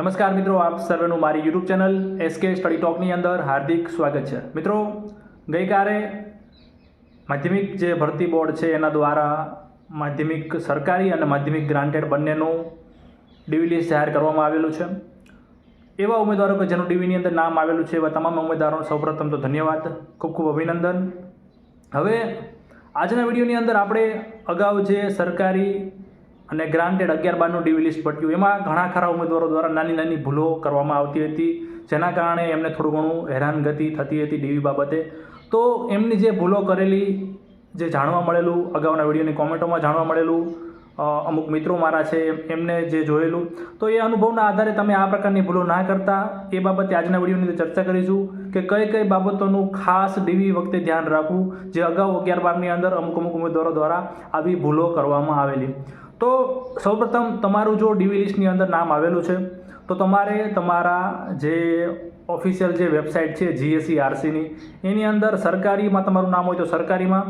નમસ્કાર મિત્રો, આપ સર્વેનું મારી યુટ્યુબ ચેનલ એસકે સ્ટડી ટોકની અંદર હાર્દિક સ્વાગત છે. મિત્રો, ગઈકાલે માધ્યમિક જે ભરતી બોર્ડ છે, એના દ્વારા માધ્યમિક સરકારી અને માધ્યમિક ગ્રાન્ટેડ બંનેનું ડીવી લિસ્ટ જાહેર કરવામાં આવેલું છે. એવા ઉમેદવારો કે જેનું ડીવીની અંદર નામ આવેલું છે, એવા તમામ ઉમેદવારોનો સૌપ્રથમ તો ધન્યવાદ, ખૂબ ખૂબ અભિનંદન. હવે, આજના વિડીયોની અંદર આપણે અગાઉ જે સરકારી અને ગ્રાન્ટેડ અગિયાર બારનું ડીવી લિસ્ટ પટ્યું એમાં ઘણા ખરા ઉમેદવારો દ્વારા નાની નાની ભૂલો કરવામાં આવતી હતી, જેના કારણે એમને થોડું ઘણું હેરાનગતિ થતી હતી ડીવી બાબતે. તો એમની જે ભૂલો કરેલી, જે જાણવા મળેલું, અગાઉના વિડીયોની કોમેન્ટોમાં જાણવા મળેલું અમુક મિત્રો મારા છે એમને જે જોયેલું. તો એ અનુભવના આધારે તમે આ પ્રકારની ભૂલો ના કરતા, એ બાબતે આજના વિડીયોની અંદર ચર્ચા કરીશું કે કઈ કઈ બાબતોનું ખાસ ડીવી વખતે ધ્યાન રાખવું, જે અગાઉ અગિયાર બારની અંદર અમુક અમુક ઉમેદવારો દ્વારા આવી ભૂલો કરવામાં આવેલી. તો સૌપ્રથમ તમારું જો ડીવી લિસ્ટની અંદર નામ આવેલું છે, તો તમારે તમારા જે ઓફિશિયલ જે વેબસાઇટ છે, જીએસસી, આરસીની, એની અંદર સરકારીમાં તમારું નામ હોય તો સરકારીમાં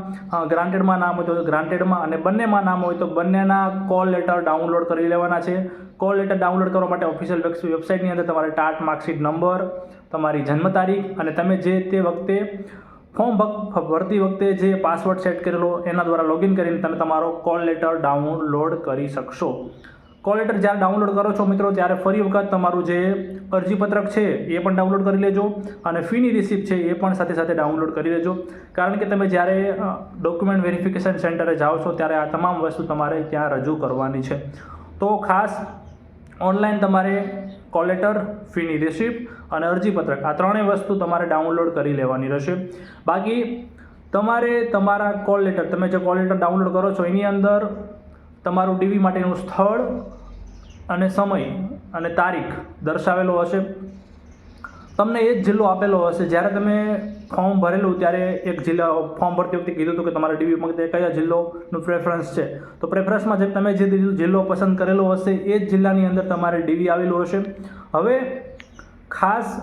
ગ્રાન્ટેડમાં નામ હોય તો ગ્રાન્ટેડમાં, અને બંનેમાં નામ હોય તો બંનેના કોલ લેટર ડાઉનલોડ કરી લેવાના છે. કોલ લેટર ડાઉનલોડ કરવા માટે ઓફિશિયલ વેબસાઇટની અંદર તમારે ટાટ માર્કશીટ નંબર, તમારી જન્મ તારીખ અને તમે જે તે વખતે ફોર્મ ભરતી વખતે જે પાસવર્ડ સેટ કરેલો, એના દ્વારા લોગિન કરીને તમે તમારો કોલ લેટર ડાઉનલોડ કરી શકશો. કોલ લેટર જ્યારે ડાઉનલોડ કરો છો મિત્રો, ત્યારે ફરી વખત તમારું જે અરજીપત્રક છે, એ પણ ડાઉનલોડ કરી લેજો અને ફીની રિસિપ્ટ છે, એ પણ સાથે સાથે ડાઉનલોડ કરી લેજો. કારણ કે તમે જ્યારે ડોક્યુમેન્ટ વેરિફિકેશન સેન્ટરે જાઓ છો, ત્યારે આ તમામ વસ્તુ તમારે ત્યાં રજૂ કરવાની છે. તો ખાસ ઓનલાઈન તમારે કોલ લેટર ફીની રિસિપ્ટ અને અરજીપત્રક. આ ત્રણેય વસ્તુ તમારે ડાઉનલોડ કરી લેવાની રહેશે. બાકી તમારે તમારા કોલ લેટર તમે જે કોલ લેટર ડાઉનલોડ કરો છો, એની અંદર તમારું ડીવી માટેનું સ્થળ અને સમય અને તારીખ દર્શાવેલો હશે. તમને એ જ જિલ્લો આપેલો હશે. જ્યારે તમે ફોર્મ ભરેલું, ત્યારે એક જિલ્લા ફોર્મ ભરતી વખતે કીધું હતું કે તમારા ડીવી વખતે કયા જિલ્લોનું પ્રેફરન્સ છે. તો પ્રેફરન્સમાં જે તમે જે જિલ્લો પસંદ કરેલો હશે, એ જ જિલ્લાની અંદર તમારે ડીવી આવેલું હશે. હવે ખાસ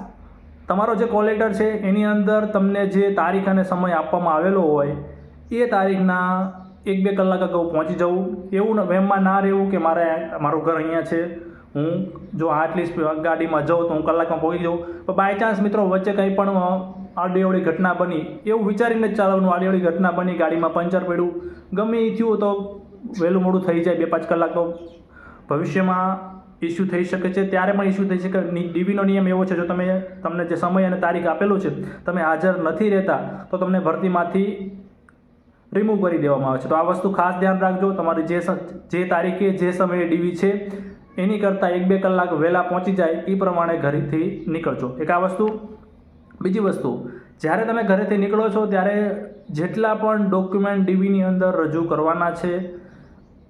તમારો જે કોલ છે એની અંદર તમને જે તારીખ અને સમય આપવામાં આવેલો હોય એ તારીખના એક બે કલાક અગાઉ પહોંચી જવું. એવું વહેમમાં ના રહેવું કે મારે મારું ઘર અહીંયા છે. હું જો આટલી ગાડીમાં જાઉં તો હું કલાકમાં પહોંચી જાઉં. પણ બાય ચાન્સ મિત્રો વચ્ચે કંઈ પણ અ, આડીઅવળી ઘટના બની એવું વિચારીને જ ચાલવાનું આડીઅવળી ઘટના બની ગાડીમાં પંચર પડ્યું. ગમે એ થયું તો વહેલું મોડું થઈ જાય બે પાંચ કલાક તો. ભવિષ્યમાં ઇસ્યુ થઈ શકે છે. ત્યારે પણ ઇસ્યુ થઈ શકે. ડીવીનો નિયમ એવો છે, જો તમે તમને જે સમય અને તારીખ આપેલું છે, તમે હાજર નથી રહેતા, તો તમને ભરતીમાંથી રિમૂવ કરી દેવામાં આવે છે. તો આ વસ્તુ ખાસ ધ્યાન રાખજો. તમારી જે જે તારીખે, જે સમયે ડીવી છે, એની કરતાં એક બે કલાક વહેલા પહોંચી જાય એ પ્રમાણે ઘરેથી નીકળજો. એક આ વસ્તુ. બીજી વસ્તુ, જ્યારે તમે ઘરેથી નીકળો છો, ત્યારે જેટલા પણ ડોક્યુમેન્ટ ડીવીની અંદર રજૂ કરવાના છે,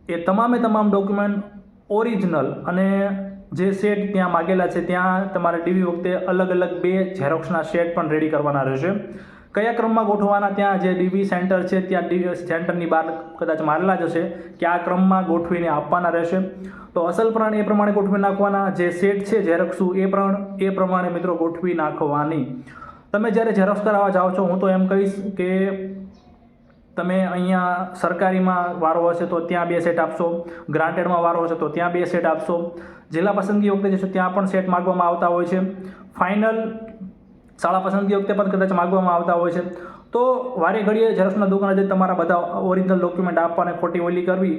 એ તમામે તમામ ડોક્યુમેન્ટ ઓરિજિનલ અને જે સેટ ત્યાં માગેલા છે, ત્યાં તમારે ડીવી વખતે અલગ અલગ બે ઝેરોક્સના સેટ પણ રેડી કરવાના રહેશે. કયા ક્રમમાં ગોઠવવાના? ત્યાં જે ડીવી સેન્ટર છે, ત્યાં સેન્ટરની બહાર કદાચ મારેલા જ હશે, કે આ ક્રમમાં ગોઠવીને આપવાના રહેશે. તો અસલ પ્રમાણે એ પ્રમાણે ગોઠવી નાખવાના. જે સેટ છે ઝેરોક્ષું એ પણ એ પ્રમાણે મિત્રો ગોઠવી નાખવાની. તમે જ્યારે ઝેરોક્સ કરાવવા જાઓ છો, હું તો એમ કહીશ કે તમે અહીંયા સરકારીમાં વારો હશે તો ત્યાં બે સેટ આપશો, ગ્રાન્ટેડમાં વારો હશે તો ત્યાં બે સેટ આપશો. જિલ્લા પસંદગી વખતે જશો ત્યાં પણ સેટ માગવામાં આવતા હોય છે. ફાઇનલ શાળા પસંદગી વખતે પણ કદાચ માગવામાં આવતા હોય છે. તો વારે ઘડીએ ઝેરોક્સના દુકાને જઈ તમારા બધા ઓરિજિનલ ડોક્યુમેન્ટ આપવાને ખોટી ઓલી કરવી,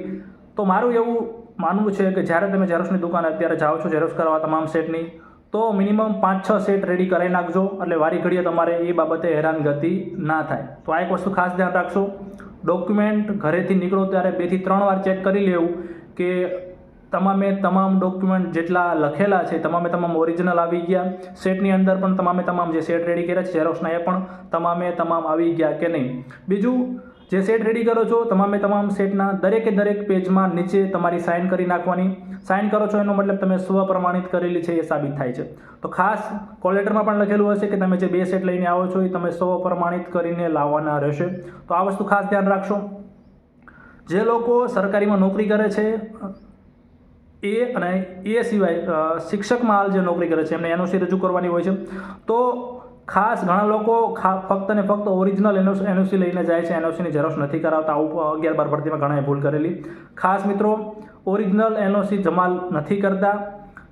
તો મારું એવું માનવું છે કે જ્યારે તમે ઝેરોક્સની દુકાને અત્યારે જાઓ છો ઝેરોક્સ કરવા તમામ સેટની તો મિનિમમ પાંચ, છ સેટ રેડી કરાવી નાખજો. એટલે વારી ઘડીએ તમારે એ બાબતે હેરાનગતિ ના થાય. તો આ એક વસ્તુ ખાસ ધ્યાન રાખશો. ડોક્યુમેન્ટ ઘરેથી નીકળો ત્યારે બેથી ત્રણ વાર ચેક કરી લેવું કે તમામે તમામ ડોક્યુમેન્ટ જેટલા લખેલા છે, તમામે તમામ ઓરિજિનલ આવી ગયા. સેટની અંદર પણ તમામે તમામ જે સેટ રેડી કર્યા છે ઝેરોક્સના એ પણ તમામે તમામ આવી ગયા કે નહીં. બીજું જે સેટ રેડી કરો છો, તમામે તમામ સેટના દરેકે દરેક પેજમાં નીચે તમારી સાઇન કરી નાખવાની. સાઇન કરો છો એનો મતલબ તમે સ્વ પ્રમાણિત કરેલી છે એ સાબિત થાય છે. તો ખાસ કોલેટરમાં પણ લખેલું હશે કે તમે જે બે સેટ લઈને આવો છો એ તમે સ્વ પ્રમાણિત કરીને લાવવાના રહેશે. તો આ વસ્તુ ખાસ ધ્યાન રાખશો. જે લોકો સરકારીમાં નોકરી કરે છે, એ અને એ સિવાય શિક્ષકમાં હાલ જે નોકરી કરે છે, એમને એનઓસી રજૂ કરવાની હોય છે. તો ખાસ ઘણા લોકો ફક્ત ને ફક્ત ઓરિજિનલ એનઓસી લઈને જાય છે. એનઓસીની ઝેરોક્ષ નથી કરાવતા. આવું અગિયાર બાર ભરતીમાં ઘણાએ ભૂલ કરેલી. ખાસ મિત્રો ઓરિજિનલ એનઓસી જમા નથી કરતા.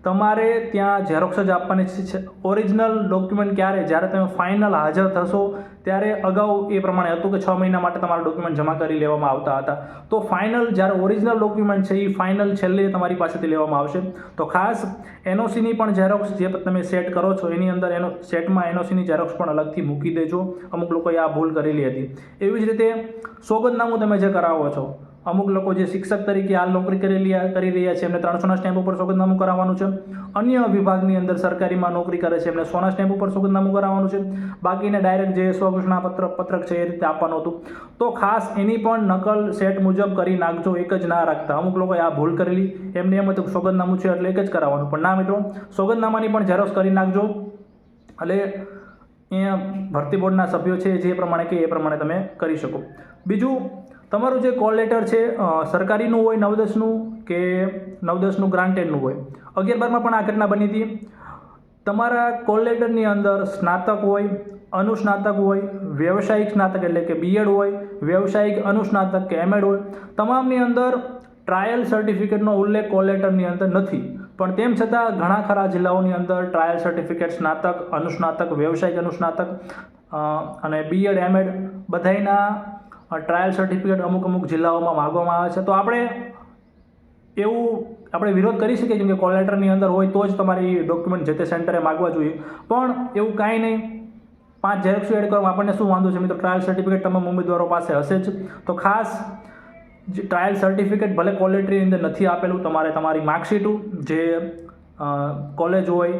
તમારે ત્યાં ઝેરોક્ષ જ આપવાની છે ઓરિજિનલ ડોક્યુમેન્ટ ક્યારે? જ્યારે તમે ફાઇનલ હાજર થશો, ત્યારે અગાઉ એ પ્રમાણે હતું કે છ મહિના માટે તમારા ડોક્યુમેન્ટ જમા કરી લેવામાં આવતા હતા. તો ફાઇનલ જ્યારે ઓરિજિનલ ડોક્યુમેન્ટ છે, એ ફાઇનલ છેલ્લે તમારી પાસેથી લેવામાં આવશે. તો ખાસ એનઓસીની પણ ઝેરોક્ષ જે તમે સેટ કરો છો, એની અંદર એનો સેટમાં એનઓસીની ઝેરોક્સ પણ અલગથી મૂકી દેજો. અમુક લોકોએ આ ભૂલ કરેલી હતી. એવી જ રીતે સોગંદનામું તમે જે કરાવો છો અમુક લોકો જે શિક્ષક તરીકે હાલ નોકરી કરેલી કરી રહ્યા છે, એમને ત્રણસોના સ્ટેમ્પ ઉપર સોગંદનામું કરાવવાનું છે. અન્ય વિભાગની અંદર સરકારીમાં નોકરી કરે છે, એમને સોના સ્ટેમ્પ ઉપર સોગંદનામું કરાવવાનું છે. બાકીને ડાયરેક્ટ જે સ્વઘોષણા પત્ર પત્રક છે એ રીતે આપવાનું હતું. તો ખાસ એની પણ નકલ સેટ મુજબ કરી નાખજો, એક જ ના રાખતા. અમુક લોકોએ આ ભૂલ કરેલી. એમને એમ હતું સોગંદનામું છે એટલે એક જ કરાવવાનું. પણ ના મિત્રો, સોગંદનામાની પણ ઝેરોક્ષ કરી નાખજો. એટલે અહીંયા ભરતી બોર્ડના સભ્યો છે જે પ્રમાણે કે એ પ્રમાણે તમે કરી શકો. બીજું તમારું જે કોલ લેટર છે સરકારીનું હોય નવ દસનું કે નવ દસનું ગ્રાન્ટેડનું હોય, અગિયાર બારમાં પણ આ ઘટના બની હતી. તમારા કોલ લેટરની અંદર સ્નાતક હોય, અનુસ્નાતક હોય, વ્યવસાયિક સ્નાતક એટલે કે બીએડ હોય, વ્યવસાયિક અનુસ્નાતક કે એમએડ હોય, તમામની અંદર ટ્રાયલ સર્ટિફિકેટનો ઉલ્લેખ કોલ લેટરની અંદર નથી. પણ તેમ છતાં ઘણા ખરા જિલ્લાઓની અંદર ટ્રાયલ સર્ટિફિકેટ સ્નાતક, અનુસ્નાતક, વ્યવસાયિક અનુસ્નાતક અને બીએડ એમએડ બધાયના ટ્રાયલ સર્ટિફિકેટ અમુક અમુક જિલ્લાઓમાં માગવામાં આવે છે. તો આપણે એવું આપણે વિરોધ કરી શકીએ કેમ કે કોલ લેટરની અંદર હોય તો જ તમારી ડોક્યુમેન્ટ જે તે સેન્ટરે માગવા જોઈએ. પણ એવું કાંઈ નહીં. પાંચ ઝેરોક્ષ એડ કરવામાં આપણને શું વાંધો છે? મિત્રો ટ્રાયલ સર્ટિફિકેટ તમામ ઉમેદવારો પાસે હશે જ. તો ખાસ જે ટ્રાયલ સર્ટિફિકેટ ભલે કોલેટરી અંદર નથી આપેલું, તમારે તમારી માર્કશીટું જે કોલેજ હોય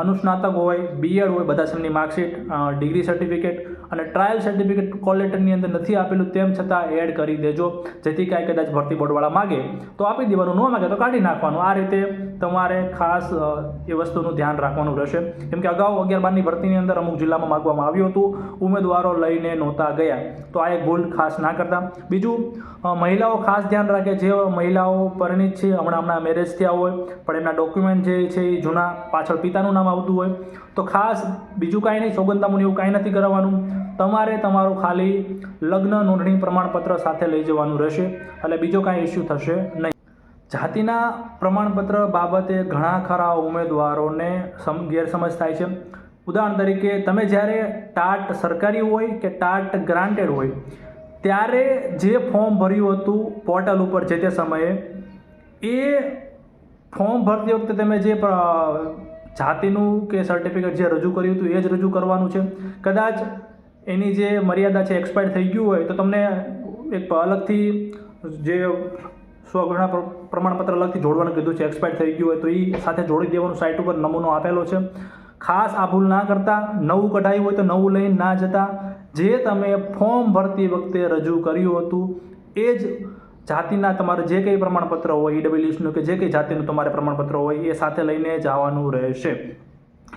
અનુસ્નાતક હોય બીએડ હોય, બધા સેમની માર્કશીટ ડિગ્રી સર્ટિફિકેટ અને ટ્રાયલ સર્ટિફિકેટ કોલેટરની અંદર નથી આપેલું, તેમ છતાં એડ કરી દેજો. જેથી કાંઈ કદાચ ભરતી બોર્ડવાળા માગે, તો આપી દેવાનું, ન માગે તો કાઢી નાખવાનું. આ રીતે તમારે ખાસ એ વસ્તુનું ધ્યાન રાખવાનું રહેશે. કેમ કે અગાઉ અગિયાર બારની ભરતીની અંદર અમુક જિલ્લામાં માગવામાં આવ્યું હતું, ઉમેદવારો લઈને નહોતા ગયા. તો આ એક ભૂલ ખાસ ના કરતા. બીજું મહિલાઓ ખાસ ધ્યાન રાખે જે મહિલાઓ પરિણીત છે, હમણાં હમણાં મેરેજ થયા હોય, પણ એમના ડોક્યુમેન્ટ જે છે એ જૂના, પાછળ પિતાનું નામ આવતું હોય. તો ખાસ બીજું કાંઈ નહીં, સોગંદનામું એવું કાંઈ નથી કરાવવાનું તમારે તમારું ખાલી લગ્ન, નોંધણી, પ્રમાણપત્ર સાથે લઈ જવાનું રહેશે. એટલે બીજો કાંઈ ઇસ્યુ થશે નહીં. જાતિના પ્રમાણપત્ર બાબતે ઘણા ખરા ઉમેદવારોને સમ, ગેરસમજ થાય છે. ઉદાહરણ તરીકે, તમે જ્યારે ટાટ સરકારી હોય કે ટાટ ગ્રાન્ટેડ હોય, ત્યારે જે ફોર્મ ભર્યું હતું પોર્ટલ ઉપર જે તે સમયે, એ ફોર્મ ભરતી વખતે તમે જે જાતિનું કે સર્ટિફિકેટ જે રજૂ કર્યું હતું, એ જ રજૂ કરવાનું છે. કદાચ એની જે મર્યાદા છે એક્સપાયર થઈ ગયું હોય, તો તમને એક અલગથી જે પ્ર- પ્રમાણપત્ર અલગથી જોડવાનું કીધું છે એક્સપાયર થઈ ગયું હોય, તો એ સાથે જોડી દેવાનું સાઇટ ઉપર નમૂનો આપેલો છે. ખાસ આ ભૂલ ના કરતા, નવું કઢાયું હોય તો નવું લઈને ના જતા, જે તમે ફોર્મ ભરતી વખતે રજૂ કર્યું હતું, એ જ જાતિના તમારે જે કંઈ પ્રમાણપત્ર હોય ઈડબ્લ્યુએસનું કે જે કંઈ જાતિનું તમારે પ્રમાણપત્ર હોય, એ સાથે લઈને જવાનું રહેશે.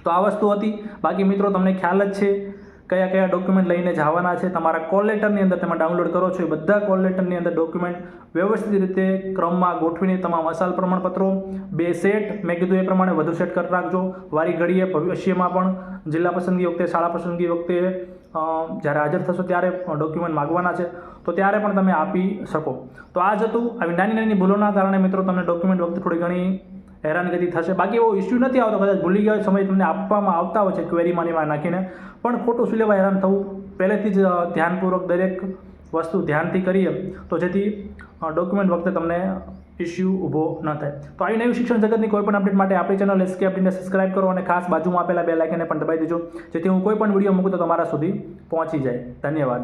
તો આ વસ્તુ હતી. બાકી મિત્રો, તમને ખ્યાલ જ છે કયા કયા ડોક્યુમેન્ટ લઈને જવાના છે, તમારા કોલ લેટરની અંદર તમે ડાઉનલોડ કરો છો, એ બધા કોલ લેટરની અંદર ડોક્યુમેન્ટ વ્યવસ્થિત રીતે ક્રમમાં ગોઠવીને તમામ અસાલ પ્રમાણપત્રો, બે સેટ મેં કીધું એ પ્રમાણે વધુ સેટ કરી રાખજો. વારી ઘડીએ ભવિષ્યમાં પણ જિલ્લા પસંદગી વખતે, શાળા પસંદગી વખતે જ્યારે હાજર થશો ત્યારે ડોક્યુમેન્ટ માગવાના છે, તો ત્યારે પણ તમે આપી શકો. તો આ જ હતું. આવી નાની નાની ભૂલોના કારણે મિત્રો તમને ડોક્યુમેન્ટ વખતે થોડી ઘણી હેરાનગતિ થશે. બાકી એવો ઇસ્યુ નથી આવતો. કદાચ ભૂલી ગયા સમય તમને આપવામાં આવતા હોય છે ક્વેરીમાં એમાં નાખીને. પણ ખોટું લેવા હેરાન થવું પહેલેથી જ ધ્યાનપૂર્વક દરેક વસ્તુ ધ્યાનથી કરીએ તો જેથી ડોક્યુમેન્ટ વખતે તમને ઇસ્યુ ઊભો ન થાય. તો આવી નવી શિક્ષણ જગતની કોઈ પણ અપડેટ માટે આપણી ચેનલ એસકે અપડેટને સબસ્ક્રાઇબ કરો અને ખાસ બાજુમાં આપેલા બે લાઇકને પણ દબાવી દેજો. જેથી હું કોઈ પણ વીડિયો મૂકું તો તમારા સુધી પહોંચી જાય. ધન્યવાદ.